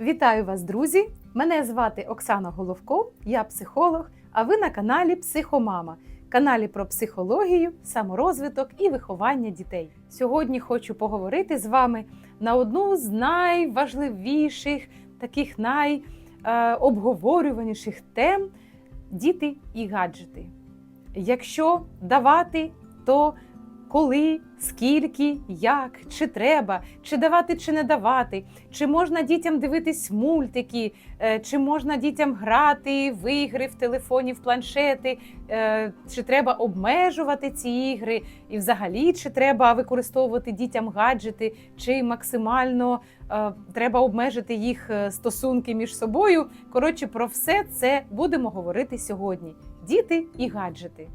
Вітаю вас, друзі! Мене звати Оксана Головко, я психолог, а ви на каналі Психомама, каналі про психологію, саморозвиток і виховання дітей. Сьогодні хочу поговорити з вами на одну з найважливіших, таких найобговорюваніших тем діти і гаджети. Якщо давати, то коли, скільки, як, чи треба, чи давати, чи не давати, чи можна дітям дивитись мультики, е, чи можна дітям грати в ігри в телефоні, в планшети, е, чи треба обмежувати ці ігри, і взагалі чи треба використовувати дітям гаджети, чи максимально е, треба обмежити їх стосунки між собою. Коротше, про все це будемо говорити сьогодні: діти і гаджети.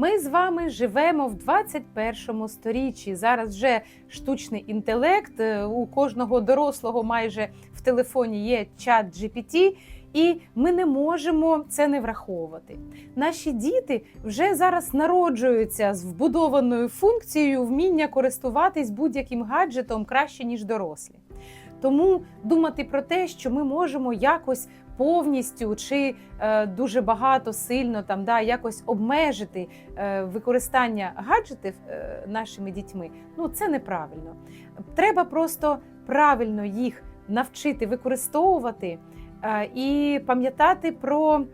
Ми з вами живемо в 21 сторіччі. Зараз вже штучний інтелект. е, У кожного дорослого майже в телефоні є чат GPT, і ми не можемо це не враховувати. Наші діти вже зараз народжуються з вбудованою функцією вміння користуватись будь-яким гаджетом краще ніж дорослі. Тому думати про те, що ми можемо якось повністю чи е, дуже багато сильно там да якось обмежити е, використання гаджетів е, нашими дітьми, ну це неправильно. Треба просто правильно їх навчити використовувати і пам'ятати про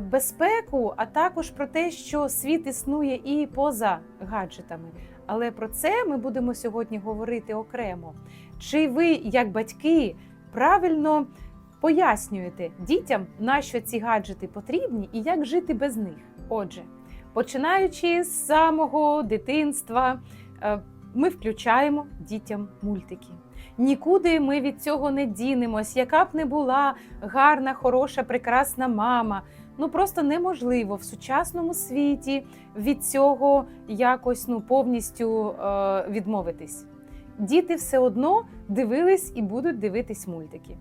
безпеку, а також про те, що світ існує і поза гаджетами. Але про це ми будемо сьогодні говорити окремо. Чи ви, як батьки, правильно пояснюєте дітям, на що ці гаджети потрібні і як жити без них? Отже, починаючи з самого дитинства, е, ми включаємо дітям мультики. Нікуди ми від цього не дінемось, яка б не була гарна, хороша, прекрасна мама. Ну просто неможливо в сучасному світі від цього якось ну повністю е, відмовитись. Діти все одно дивились і будуть дивитись мультики.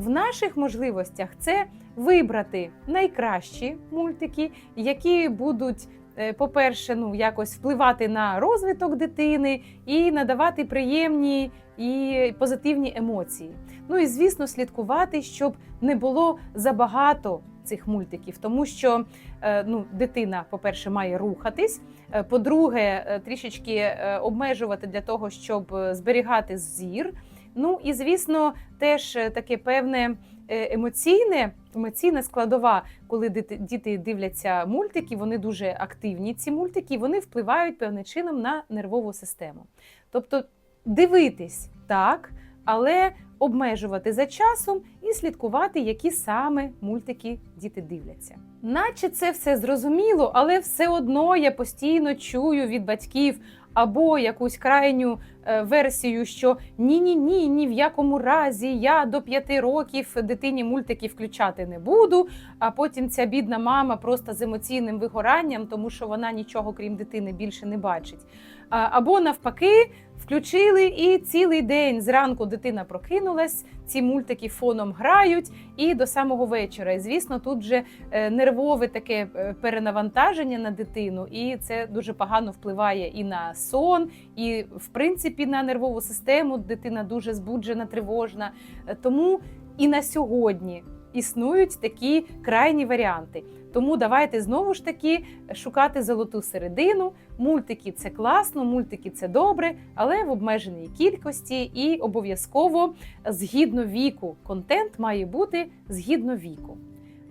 В наших можливостях це вибрати найкращі мультики, які будуть, е, по-перше, ну якось впливати на розвиток дитини і надавати приємні і позитивні емоції. Ну і звісно, слідкувати, щоб не було забагато цих мультиків, тому що е, ну, дитина, по-перше, має рухатись. е, По-друге, трішечки обмежувати для того, щоб зберігати зір. Ну і звісно, теж е, таке певне е, емоційне, емоційна складова, коли діти дивляться мультики, вони дуже активні. Ці мультики вони впливають певним чином на нервову систему. Тобто дивитись так, але обмежувати за часом і слідкувати, які саме мультики діти дивляться. Наче це все зрозуміло, але все одно я постійно чую від батьків або якусь крайню е, версію, що ні, ні, ні, ні в якому разі я до п'яти років дитині мультики включати не буду. А потім ця бідна мама просто з емоційним вигоранням, тому що вона нічого крім дитини більше не бачить. Або навпаки, включили і цілий день зранку дитина прокинулась, ці мультики фоном грають і до самого вечора. І звісно, тут же е, нервове таке е, перенавантаження на дитину, і це дуже погано впливає і на сон, і в принципі на нервову систему. Дитина дуже збуджена, тривожна. Е, Тому і на сьогодні існують такі крайні варіанти. Тому давайте знову ж таки шукати золоту середину. Мультики це класно, мультики це добре, але в обмеженій кількості і обов'язково згідно віку. Контент має бути згідно віку.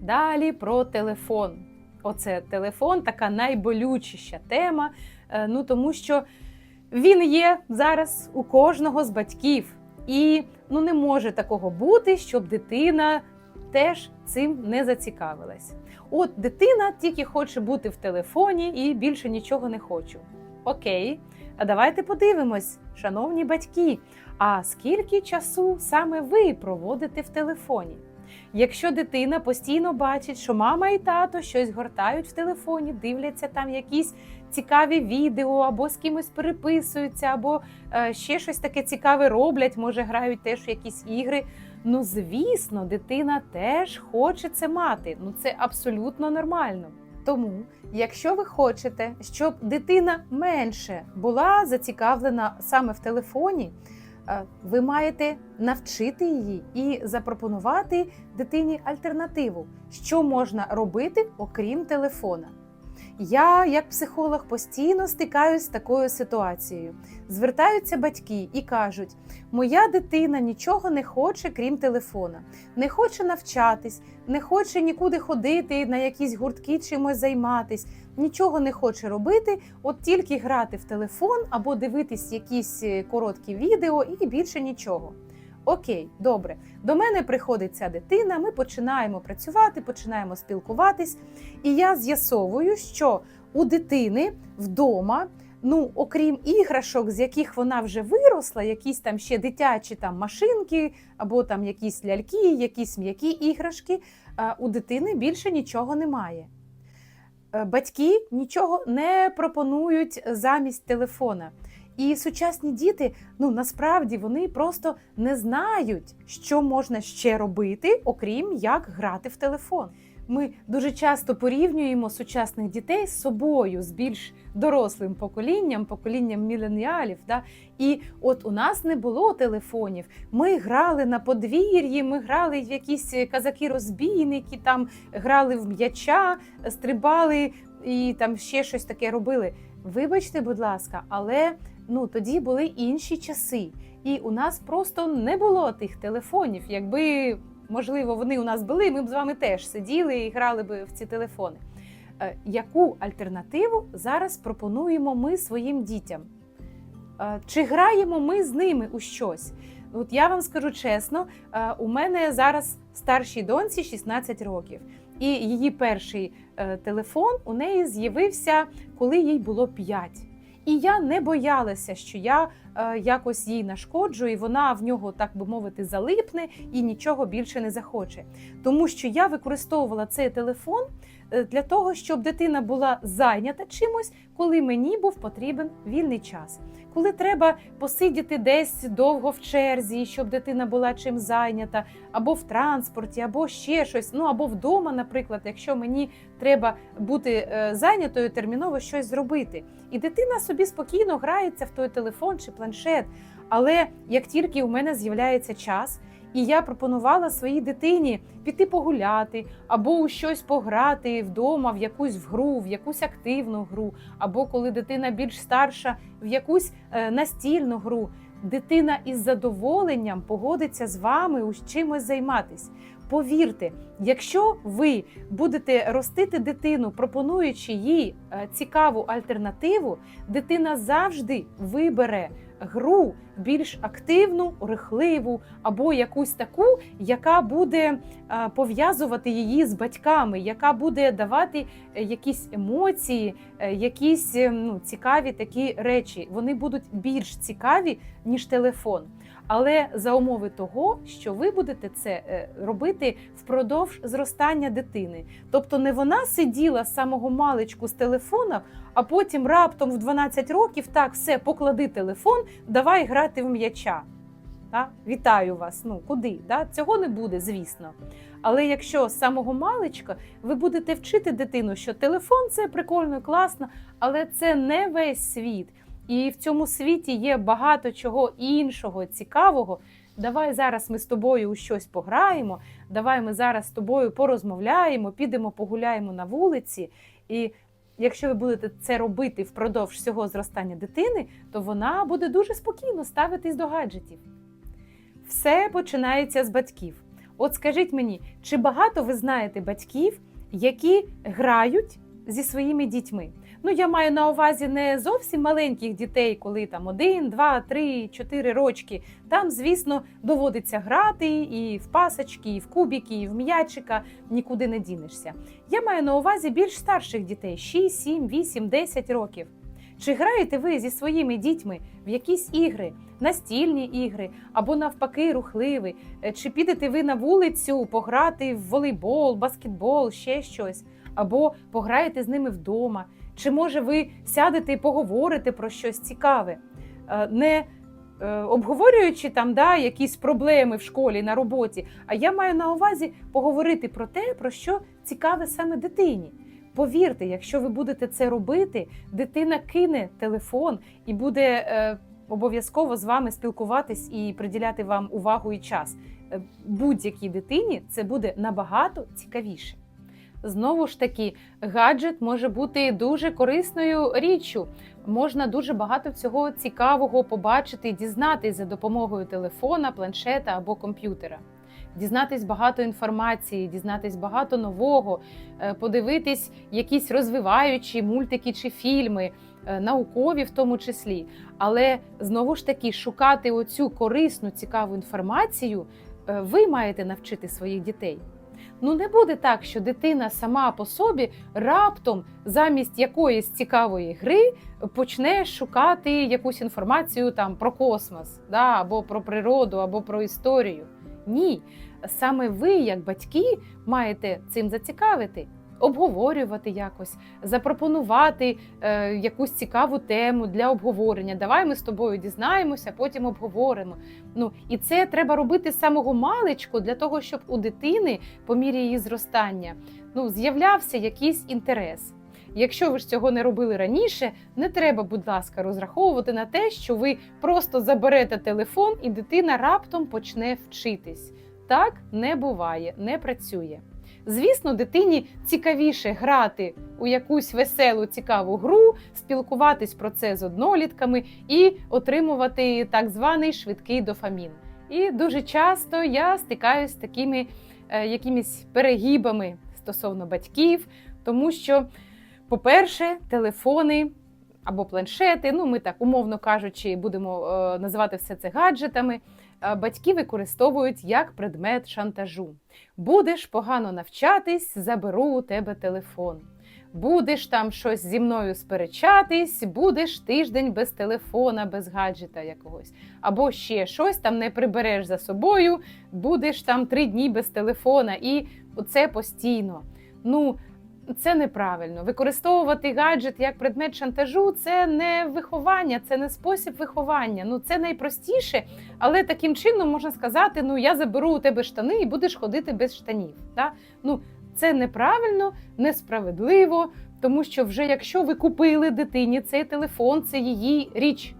Далі про телефон. Оце телефон, така найболючіша тема. е, Ну тому що він є зараз у кожного з батьків, і ну не може такого бути, щоб дитина теж цим не зацікавилась. От дитина тільки хоче бути в телефоні і більше нічого не хочу. Окей, а давайте подивимось, шановні батьки, а скільки часу саме ви проводите в телефоні? Якщо дитина постійно бачить, що мама і тато щось гортають в телефоні, дивляться там якісь цікаві відео, або з кимось переписуються, або е, ще щось таке цікаве роблять, може грають теж якісь ігри. Ну, звісно, дитина теж хоче це мати. Ну це абсолютно нормально. Тому, якщо ви хочете, щоб дитина менше була зацікавлена саме в телефоні, Е, Ви маєте навчити її і запропонувати дитині альтернативу, що можна робити, окрім телефона. Я, як психолог, постійно стикаюсь з такою ситуацією. Звертаються батьки і кажуть: моя дитина нічого не хоче, крім телефона, не хоче навчатись, не хоче нікуди ходити, на якісь гуртки чимось займатись, нічого не хоче робити, от тільки грати в телефон або дивитись якісь е, короткі відео і більше нічого. Окей, добре. До мене приходить ця дитина, ми починаємо працювати, починаємо спілкуватись, і я з'ясовую, що у дитини вдома, ну окрім іграшок, з яких вона вже виросла, якісь там ще дитячі там машинки, або там якісь ляльки, якісь м'які іграшки, у дитини більше нічого немає. Е, Батьки нічого не пропонують замість телефона. І сучасні діти, ну насправді вони просто не знають, що можна ще робити, окрім як грати в телефон. Ми дуже часто порівнюємо сучасних дітей з собою, з більш дорослим поколінням, поколінням міленіалів. Да? І от у нас не було телефонів. Ми грали на подвір'ї, ми грали в якісь казаки-розбійники, там грали в м'яча, стрибали і там ще щось таке робили. Вибачте, будь ласка, але ну тоді були інші часи, і у нас просто не було тих телефонів. Якби можливо вони у нас були, ми б з вами теж сиділи і грали б в ці телефони. Е, Яку альтернативу зараз пропонуємо ми своїм дітям? Е, Чи граємо ми з ними у щось? От я вам скажу чесно, е, у мене зараз старшій доньці 16 років, і її перший телефон у неї з'явився, коли їй було 5. І я не боялася, що я якось їй нашкоджу, і вона в нього, так би мовити, залипне і нічого більше не захоче. Тому що я використовувала цей телефон е, для того, щоб дитина була зайнята чимось, коли мені був потрібен вільний час. Коли треба посидіти десь довго в черзі, щоб дитина була чим зайнята, або в транспорті, або ще щось, ну або вдома, наприклад, якщо мені треба бути е, зайнятою, терміново щось зробити. І дитина собі спокійно грається в той телефон чи планшет. Але як тільки у мене з'являється час, і я пропонувала своїй дитині піти погуляти, або у щось пограти вдома, в якусь в гру, в якусь активну гру, або коли дитина більш старша, в якусь е, настільну гру, дитина із задоволенням погодиться з вами у чимось займатись. Повірте, якщо ви будете ростити дитину, пропонуючи їй е, цікаву альтернативу, дитина завжди вибере гру більш активну, рихливу або якусь таку, яка буде е, пов'язувати її з батьками, яка буде давати е, якісь емоції, е, якісь е, ну, цікаві такі речі. Вони будуть більш цікаві, ніж телефон. Але за умови того, що ви будете це робити впродовж зростання дитини. Тобто не вона сиділа з самого маличку з телефоном, а потім раптом в 12 років так, все, поклади телефон, давай грати в м'яча. Та? Вітаю вас. Ну куди? Да? Цього не буде, звісно. Але якщо з самого маличка ви будете вчити дитину, що телефон це прикольно класно, але це не весь світ. І в цьому світі є багато чого іншого цікавого. Давай зараз ми з тобою у щось пограємо. Давай ми зараз з тобою порозмовляємо, підемо погуляємо на вулиці. І якщо ви будете це робити впродовж всього зростання дитини, то вона буде дуже спокійно ставитись до гаджетів. Все починається з батьків. От скажіть мені, чи багато ви знаєте батьків, які грають зі своїми дітьми? Ну, я маю на увазі не зовсім маленьких дітей, коли там один, два, три, чотири рочки. Там, звісно, доводиться грати і в пасочки, і в кубики, і в м'ячика, нікуди не дінешся. Я маю на увазі більш старших дітей 6, 7, 8, 10 років. Чи граєте ви зі своїми дітьми в якісь ігри, настільні ігри або навпаки рухливі? Е, Чи підете ви на вулицю пограти в волейбол, баскетбол, ще щось, або пограєте з ними вдома? Чи може ви сядете і поговорите про щось цікаве, Е, не е, обговорюючи там да, якісь проблеми в школі на роботі? А я маю на увазі поговорити про те, про що цікаве саме дитині. Повірте, якщо ви будете це робити, дитина кине телефон і буде е, обов'язково з вами спілкуватись і приділяти вам увагу і час. Е, Будь-якій дитині це буде набагато цікавіше. Знову ж таки, гаджет може бути дуже корисною річчю. Можна дуже багато всього цікавого побачити і дізнатись за допомогою телефона, планшета або комп'ютера. Дізнатись багато інформації, дізнатись багато нового, е, подивитись якісь розвиваючі мультики чи фільми, е, наукові в тому числі. Але знову ж таки шукати оцю корисну, цікаву інформацію е, ви маєте навчити своїх дітей. Ну не буде так, що дитина сама по собі раптом замість якоїсь цікавої гри почне шукати якусь інформацію там про космос, да, або про природу, або про історію. Ні, саме ви, як батьки, маєте цим зацікавити, обговорювати якось, запропонувати е, якусь цікаву тему для обговорення. Давай ми з тобою дізнаємося, потім обговоримо. Ну і це треба робити з самого маличку для того, щоб у дитини по мірі її зростання ну, з'являвся якийсь інтерес. Якщо ви ж цього не робили раніше, не треба, будь ласка, розраховувати на те, що ви просто заберете телефон і дитина раптом почне вчитись. Так не буває, не працює. Звісно, дитині цікавіше грати у якусь веселу, цікаву гру, спілкуватись про це з однолітками і отримувати так званий швидкий дофамін. І дуже часто я стикаюсь з такими е, якимись перегибами стосовно батьків, тому що, по-перше, телефони або планшети, ну ми так умовно кажучи, будемо е, називати все це гаджетами. Батьки використовують як предмет шантажу. Будеш погано навчатись, заберу у тебе телефон. Будеш там щось зі мною сперечатись, будеш тиждень без телефона, без гаджета якогось. Або ще щось там не прибереш за собою, будеш там три дні без телефона, і це постійно. Ну, це неправильно. Використовувати гаджет як предмет шантажу це не виховання, це не спосіб виховання. Ну це найпростіше, але таким чином можна сказати: ну я заберу у тебе штани і будеш ходити без штанів. Та? Ну це неправильно, несправедливо, тому що вже якщо ви купили дитині цей телефон, це її річ.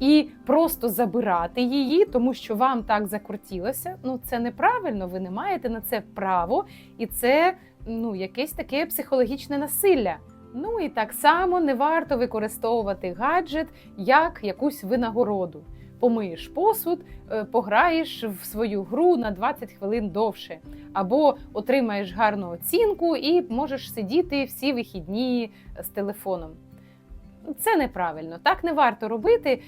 І просто забирати її, тому що вам так закрутілося. Ну це неправильно. Ви не маєте на це право, і це ну якесь таке психологічне насилля. Ну і так само не варто використовувати гаджет як якусь винагороду. Помиєш посуд, е, пограєш в свою гру на 20 хвилин довше, або отримаєш гарну оцінку і можеш сидіти всі вихідні з телефоном. Це неправильно, так не варто робити.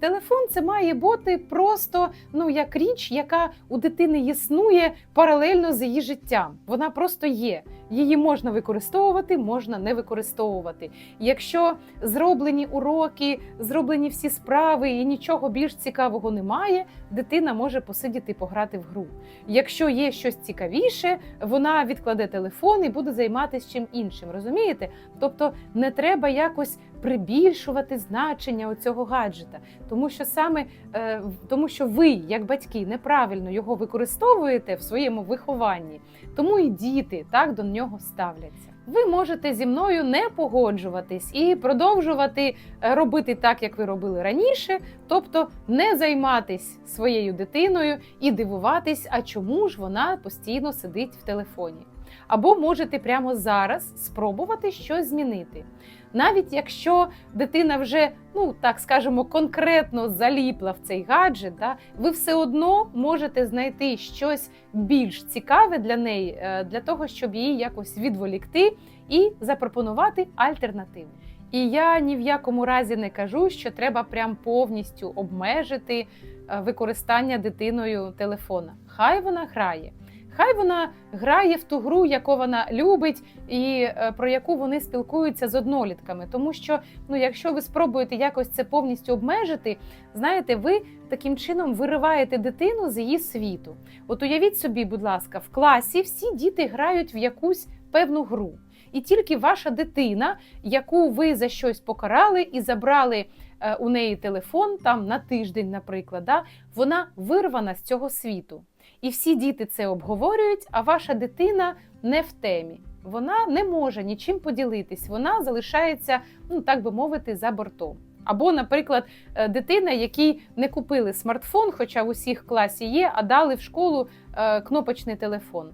Телефон це має бути просто ну як річ, яка у дитини існує паралельно з її життям. Вона просто є. Її можна використовувати, можна не використовувати. Якщо зроблені уроки, зроблені всі справи і нічого більш цікавого немає, дитина може посидіти і пограти в гру. Якщо є щось цікавіше, вона відкладе телефон і буде займатися чим іншим. Розумієте? Тобто не треба якось прибільшувати значення цього гаджета, тому що саме е, тому, що ви, як батьки, неправильно його використовуєте в своєму вихованні, тому і діти так до нього ставляться. Ви можете зі мною не погоджуватись і продовжувати е, робити так, як ви робили раніше, тобто не займатись своєю дитиною і дивуватись, а чому ж вона постійно сидить в телефоні. Або можете прямо зараз спробувати щось змінити. Навіть якщо дитина вже, ну так скажемо, конкретно заліпла в цей гаджет, да, ви все одно можете знайти щось більш цікаве для неї, е, для того, щоб її якось відволікти і запропонувати альтернативу. І я ні в якому разі не кажу, що треба прям повністю обмежити е, використання дитиною телефона. Хай вона грає. Хай вона грає в ту гру, яку вона любить, і е, про яку вони спілкуються з однолітками. Тому що, ну, якщо ви спробуєте якось це повністю обмежити, знаєте, ви таким чином вириваєте дитину з її світу. От уявіть собі, будь ласка, в класі всі діти грають в якусь певну гру. І тільки ваша дитина, яку ви за щось покарали і забрали е, у неї телефон там на тиждень, наприклад, да, вона вирвана з цього світу. І всі діти це обговорюють, а ваша дитина не в темі. Вона не може нічим поділитись, вона залишається, ну так би мовити, за бортом. Або, наприклад, е, дитина, якій не купили смартфон, хоча в усіх класі є, а дали в школу е, кнопочний телефон.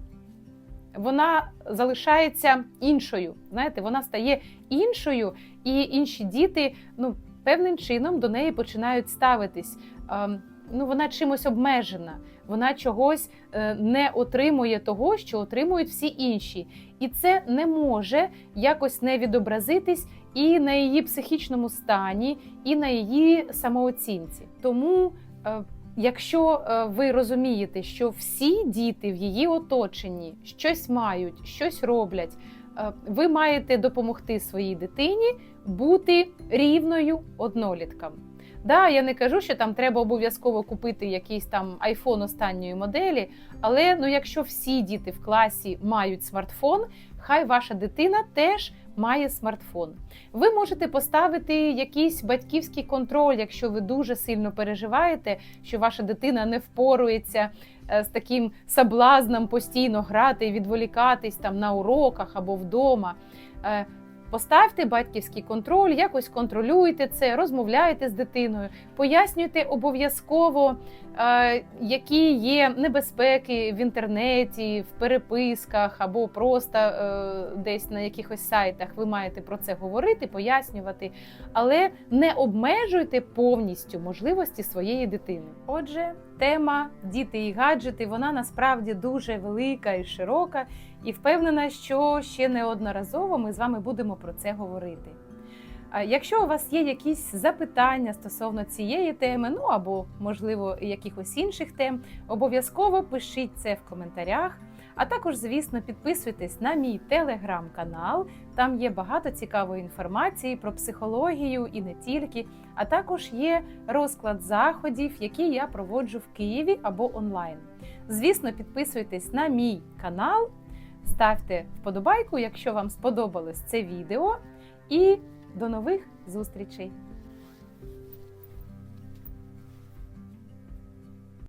Вона залишається іншою. Знаєте, вона стає іншою, і інші діти ну, певним чином до неї починають ставитись. Ем, Ну, вона чимось обмежена, вона чогось е, не отримує того, що отримують всі інші. І це не може якось не відобразитись і на її психічному стані, і на її самооцінці. Тому, е, якщо е, ви розумієте, що всі діти в її оточенні щось мають, щось роблять, ви маєте допомогти своїй дитині бути рівною одноліткам. Да, я не кажу, що там треба обов'язково купити якийсь там айфон останньої моделі, але ну, якщо всі діти в класі мають смартфон, хай ваша дитина теж має смартфон. Ви можете поставити якийсь батьківський контроль, якщо ви дуже сильно переживаєте, що ваша дитина не впорується е, з таким соблазном постійно грати і відволікатись там на уроках або вдома. Поставте батьківський контроль, якось контролюйте це, розмовляйте з дитиною, пояснюйте обов'язково, е, які є небезпеки в інтернеті, в переписках або просто е, десь на якихось сайтах. Ви маєте про це говорити, пояснювати, але не обмежуйте повністю можливості своєї дитини. Отже, тема діти і гаджети вона насправді дуже велика і широка, і впевнена, що ще неодноразово ми з вами будемо про це говорити. Якщо у вас є якісь запитання стосовно цієї теми, ну або, можливо, якихось інших тем, обов'язково пишіть це в коментарях. А також, звісно, підписуйтесь на мій телеграм-канал. Там є багато цікавої інформації про психологію і не тільки. А також є розклад заходів, які я проводжу в Києві або онлайн. Звісно, підписуйтесь на мій канал, ставте вподобайку, якщо вам сподобалось це відео. І до нових зустрічей!